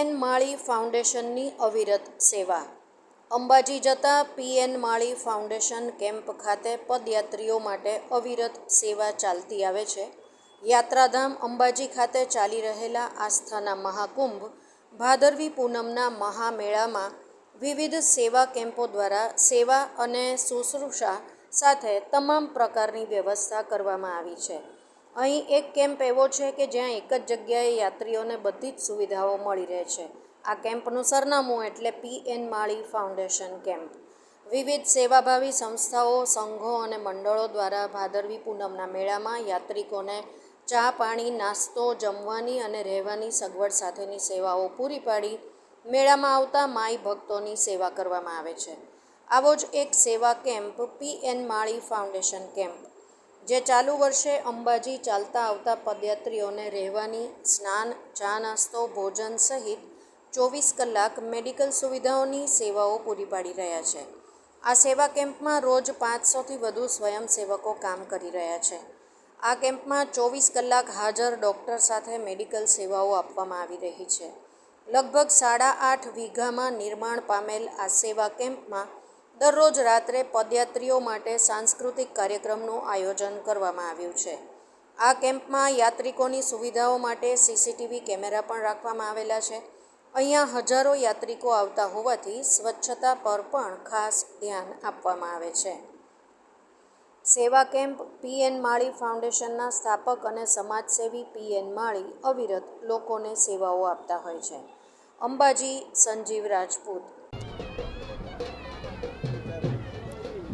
PN માળી ફાઉન્ડેશનની અવિરત સેવા. અંબાજી જતા પીએન માળી ફાઉન્ડેશન કેમ્પ ખાતે પદયાત્રીઓ માટે અવિરત સેવા ચાલતી આવે છે. યાત્રાધામ અંબાજી ખાતે ચાલી રહેલા આસ્થાના મહાકુંભ ભાદરવી પૂનમના મહામેળામાં વિવિધ સેવા કેમ્પો દ્વારા સેવા અને શુશ્રૂષા સાથે તમામ પ્રકારની વ્યવસ્થા કરવામાં આવી છે. અહીં એક કેમ્પ એવો છે કે જ્યાં એક જ જગ્યાએ યાત્રીઓને બધી જ સુવિધાઓ મળી રહે છે. આ કેમ્પનું સરનામું એટલે P N Mali foundation camp. વિવિધ સેવાભાવી સંસ્થાઓ, સંઘો અને મંડળો દ્વારા ભાદરવી પૂનમના મેળામાં યાત્રિકોને ચા પાણી, નાસ્તો, જમવાની અને રહેવાની સગવડ સાથેની સેવાઓ પૂરી પાડી મેળામાં આવતા માઈ ભક્તોની સેવા કરવામાં આવે છે. આવો જ એક સેવા camp P N Mali foundation camp જે ચાલુ વર્ષે અંબાજી ચાલતા આવતા પદયાત્રીઓને રહેવાની, સ્નાન, ચા નાસ્તો, ભોજન સહિત ચોવીસ કલાક મેડિકલ સુવિધાઓની સેવાઓ પૂરી પાડી રહ્યા છે. આ સેવા કેમ્પમાં રોજ પાંચસોથી વધુ સ્વયંસેવકો કામ કરી રહ્યા છે. આ કેમ્પમાં ચોવીસ કલાક હાજર ડૉક્ટર સાથે મેડિકલ સેવાઓ આપવામાં આવી રહી છે. લગભગ સાડા આઠ વીઘામાં નિર્માણ પામેલ આ સેવા કેમ્પમાં દરરોજ રાત્રે પદયાત્રીઓ માટે સાંસ્કૃતિક કાર્યક્રમનું આયોજન કરવામાં આવ્યું છે. આ કેમ્પમાં યાત્રિકોની સુવિધાઓ માટે સીસીટીવી કેમેરા પણ રાખવામાં આવેલા છે. અહીંયા હજારો યાત્રિકો આવતા હોવાથી સ્વચ્છતા પર પણ ખાસ ધ્યાન આપવામાં આવે છે. સેવા કેમ્પ પીએન માળી ફાઉન્ડેશનના સ્થાપક અને સમાજસેવી પીએન માળી અવિરત લોકોને સેવાઓ આપતા હોય છે. અંબાજી સંજીવ રાજપૂત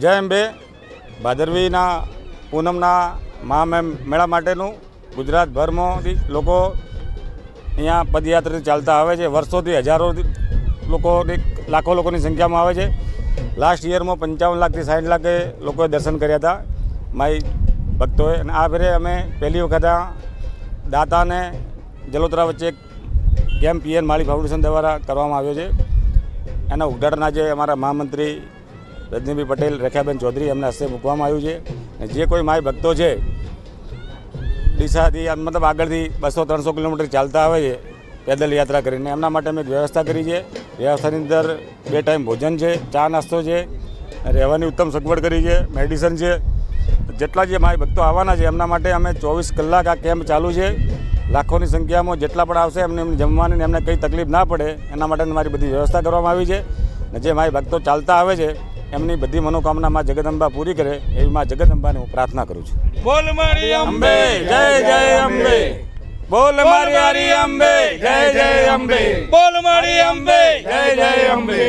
જય અંબે ભાદરવીના પૂનમના મહા મેળા માટેનું ગુજરાતભરમાંથી લોકો અહીંયા પદયાત્રા ચાલતા આવે છે. વર્ષોથી હજારો લોકોની, લાખો લોકોની સંખ્યામાં આવે છે. લાસ્ટ યરમાં પંચાવન લાખથી સાઠ લાખે લોકોએ દર્શન કર્યા હતા માય ભક્તોએ. અને આ ફેરે અમે પહેલી વખત દાતાને જલોતરા વચ્ચે એક કેમ્પ પીએન માળી ફાઉન્ડેશન દ્વારા કરવામાં આવ્યો છે. એના ઉદ્ઘાટન આજે અમારા મહામંત્રી રજનીભાઈ પટેલ, રેખાબેન ચૌધરી એમના હસ્તે મૂકવામાં આવ્યું છે. અને જે કોઈ માય ભક્તો છે, ડીસાથી મતલબ આગળથી બસો ત્રણસો કિલોમીટર ચાલતા આવે છે, પેદલ યાત્રા કરીને. એમના માટે અમે વ્યવસ્થા કરી છે. વ્યવસ્થાની અંદર બે ટાઈમ ભોજન છે, ચા નાસ્તો છે, રહેવાની ઉત્તમ સગવડ કરી છે, મેડિસન છે. જેટલા જે માય ભક્તો આવવાના છે, એમના માટે અમે ચોવીસ કલાક આ કેમ્પ ચાલુ છે. લાખોની સંખ્યામાં જેટલા પણ આવશે, એમને એમને જમવાની એમને કંઈ તકલીફ ના પડે, એના માટે મારી બધી વ્યવસ્થા કરવામાં આવી છે. અને જે માય ભક્તો ચાલતા આવે છે એમની બધી મનોકામના માં જગદંબા પૂરી કરે એવી માં જગદંબાને હું પ્રાર્થના કરું છું. બોલ મારી અંબે જય જય અંબે. બોલ મારી અંબે જય જય અંબે. બોલ મારી અંબે જય જય અંબે.